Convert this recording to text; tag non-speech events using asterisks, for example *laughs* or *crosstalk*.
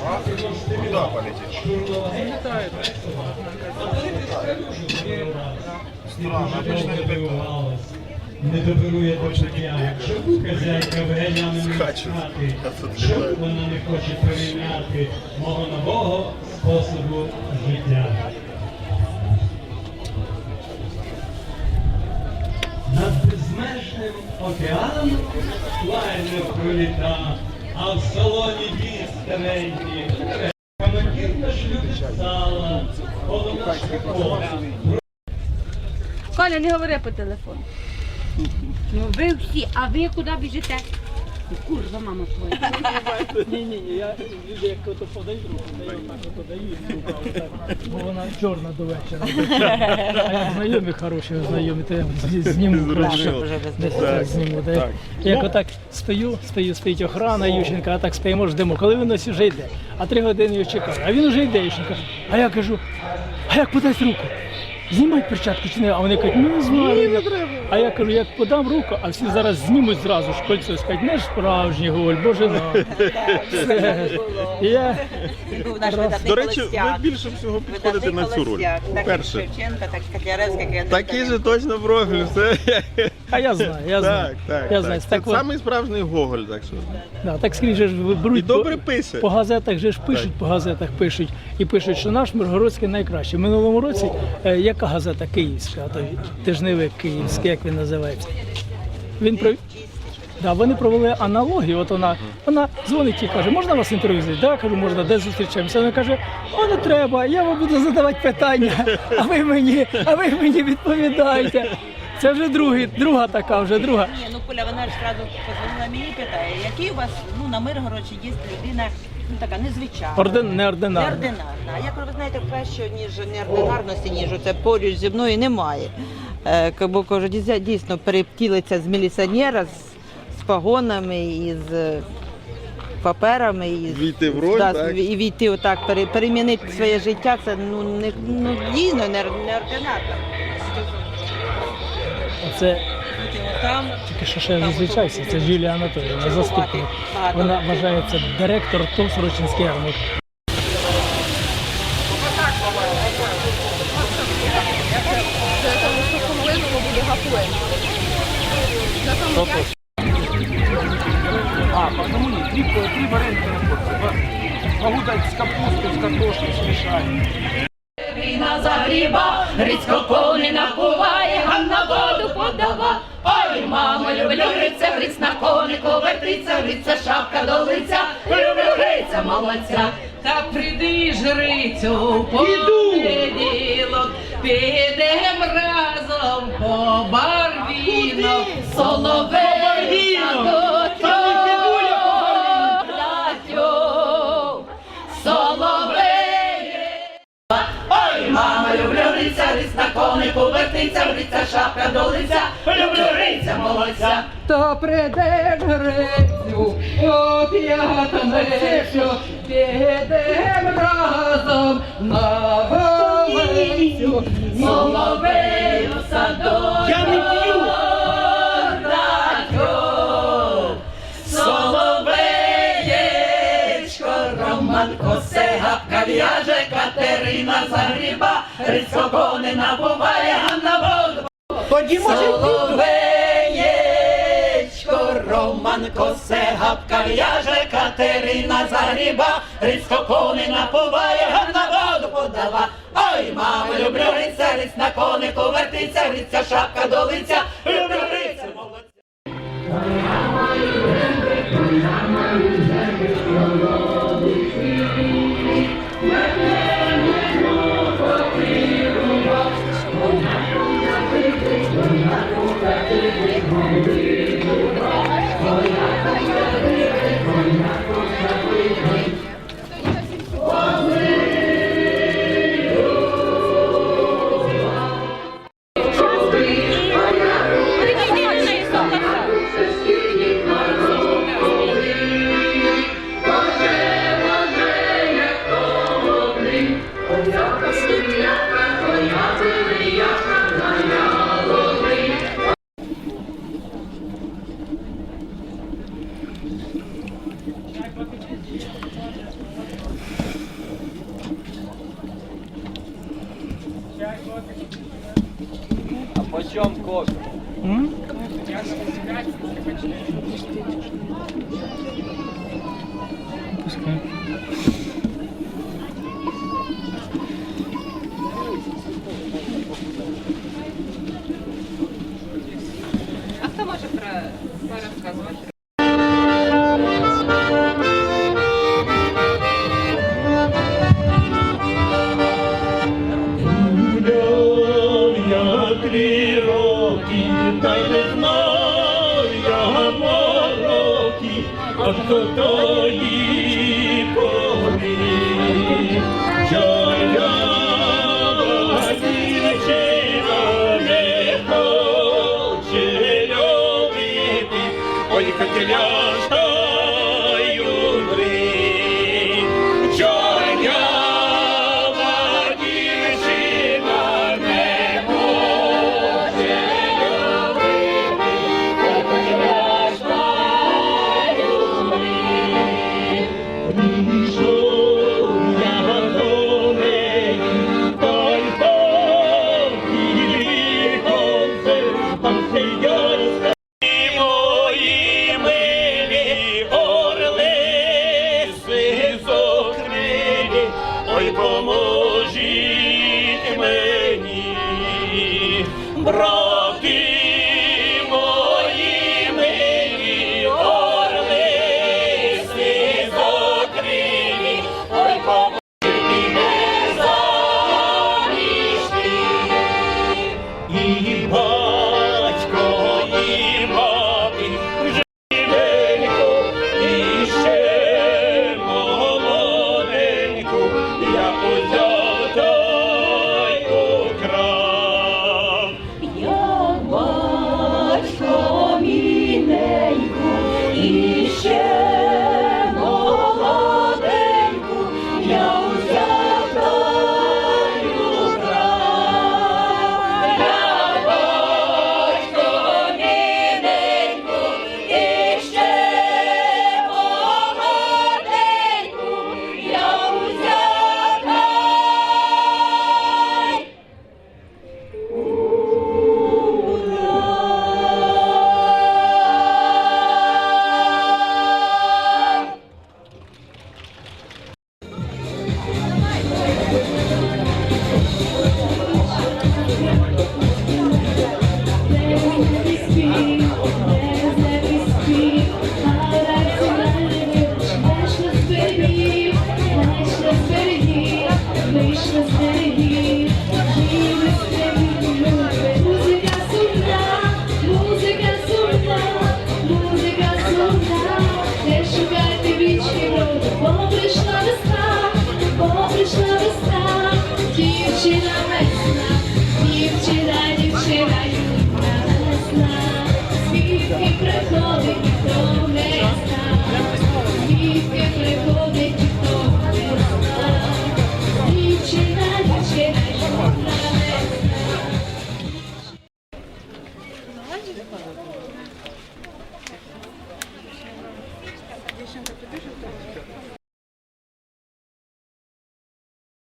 Куда полетит? Странно, обычно это Не доберує до життя, хазяйка хати, що вона не хоче перейняти мого нового способу життя. Над безмежним океаном лайнер проліта, а в салоні дві Коля, не говори по телефону. Ну ви всі, а ви куди біжите? Курва, мама твоя. Ні, ні, ні, я люди як ото подають руку, то я так ото даю отак, бо вона чорна до вечора. А як знайомі хороші, знайомі, то я зніму краще. Десь так зніму. да. Як отак стою, стою, стоїть охрана, Ющенка, а так стоїмо, ждемо. Коли він ось вже йде, а три години його чекаю. А він вже йде, Ющенка. А я кажу, а як подасть руку? Знімать перчатку чи не? А вони кажуть, ну не знаю. А я кажу, як подам руку, а всі зараз знімуть зразу ж кольцо і скажуть, не справжній голь, боже на. Все. *laughs* Я був наш видатний До речі, ви більше всього підходите Видатний на цю роль. Так як Перше. Шевченка, так Котляревська, як я Такий же точно профіль, все. А я знаю, я знаю. Так, так. я так. знаю. Це Так, от, самий справжній Гоголь, так що. да, так скрізь же ж беруть І добре по, пише. по газетах же ж пишуть, по газетах пишуть і пишуть, що наш Миргородський найкращий. В минулому році е, яка газета Київська, то тижневик Київський, як він називається. Він про Да, вони провели аналогію. От вона, вона дзвонить і каже, можна вас інтерв'ю взяти? Да, кажу, можна, де зустрічаємося. Вона каже, о, не треба, я вам буду задавати питання, а ви мені, а ви мені відповідаєте. Це вже другий, друга така, вже друга. Ні, ну Коля, вона ж одразу позвонила мені і питає, який у вас ну, на Миргородці є людина ну, така незвичайна. Орден, неординарна. Неординарна. А я кажу, ви знаєте, краще, ніж неординарності, ніж це поруч зі мною немає. Е, бо кажу, дійсно- дійсно перевтілиться з міліціонера, з, з погонами і з е, паперами. І, з- Війти в роль, да, так? і війти отак, пере- перемінити своє життя, це ну, не, ну, дійсно не- неординарно. Це тільки що ще зустрічався, це Юлія Анатоліївна, заступник. Вона вважається директор ТОВ Сорочинський ярмарк. А, потому нет, три, три варианта на порцию. Могу дать с капустой, с картошкой смешать. Війна загріба, Грицько повний напуває, Ганна воду подава. Ой, мамо, люблю гриця, гриць на конику вертиться, гриця шапка до лиця, люблю гриця, молодця. Та прийди ж грицю, в понеділок, підем разом по барвінок, соловей конику вертиться, гриця шапка до лиця, люблю риця молодця. То приде грицю, оп'ятнешся, підем разом на вулицю, соловею садою. Гапка в'яже, Катерина загріба, Грицько кони набуває, Ганна воду. Соловеєчко, Роман косе, гапка в'яже, Катерина загріба, Грицько кони напуває, Ганна воду подава. Ой, мамо, люблю гриця, гриць на конику вертиться, гриця шапка до лиця, люблю гриця, молодця. чем кожа М? Пускай. тої повні, що я дівчина не хоче любити, ой, хотіля. Браво!